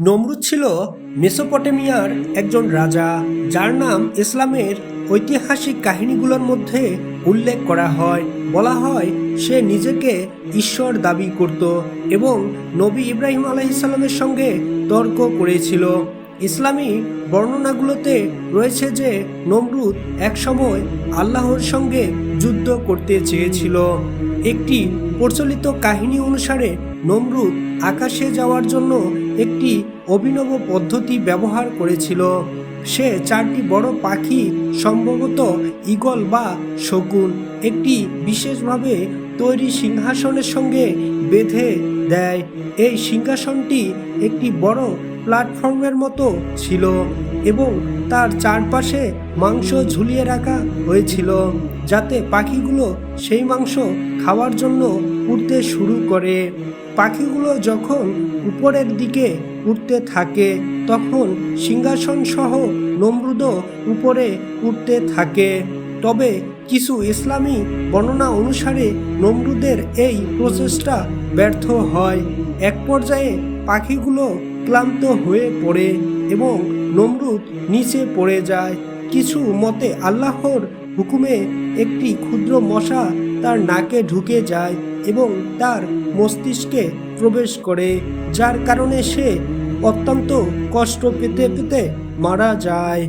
নমরুদ ছিল মেসোপটেমিয়ার একজন রাজা, যার নাম ইসলামের ঐতিহাসিক কাহিনীগুলোর মধ্যে উল্লেখ করা হয়। বলা হয়, সে নিজেকে ঈশ্বর দাবি করত এবং নবী ইব্রাহিম আলাইসাল্লামের সঙ্গে তর্ক করেছিল। ইসলামী বর্ণনাগুলোতে রয়েছে যে, নমরুদ একসময় আল্লাহর সঙ্গে যুদ্ধ করতে চেয়েছিল। একটি প্রচলিত কাহিনী অনুসারে নমরুদ আকাশে যাওয়ার জন্য একটি অভিনব পদ্ধতি ব্যবহার করেছিল। সে চারটি বড় পাখি, সম্ভবত ইগল বা শকুন, একটি বিশেষভাবে তৈরি সিংহাসনের সঙ্গে বেঁধে দেয়। এই সিংহাসনটি একটি বড় প্ল্যাটফর্মের মতো ছিল এবং তার চারপাশে মাংস ঝুলিয়ে রাখা হয়েছিল, যাতে পাখিগুলো সেই মাংস খাওয়ার জন্য উড়তে শুরু করে। পাখিগুলো যখন উপরের দিকে উঠতে থাকে, তখন সিংহাসন সহ নমরুদও উপরে উঠতে থাকে। তবে কিছু ইসলামী বর্ণনা অনুসারে নমরুদের এই প্রচেষ্টা ব্যর্থ হয়। এক পর্যায়ে পাখিগুলো ক্লান্ত হয়ে পড়ে এবং নমরুদ নিচে পড়ে যায়। কিছু মতে আল্লাহর হুকুমে একটি ক্ষুদ্র মশা তার নাকে ঢুকে যায় এবং তার মস্তিষ্কে প্রবেশ করে, যার কারণে সে অত্যন্ত কষ্ট পেতে পেতে মারা যায়।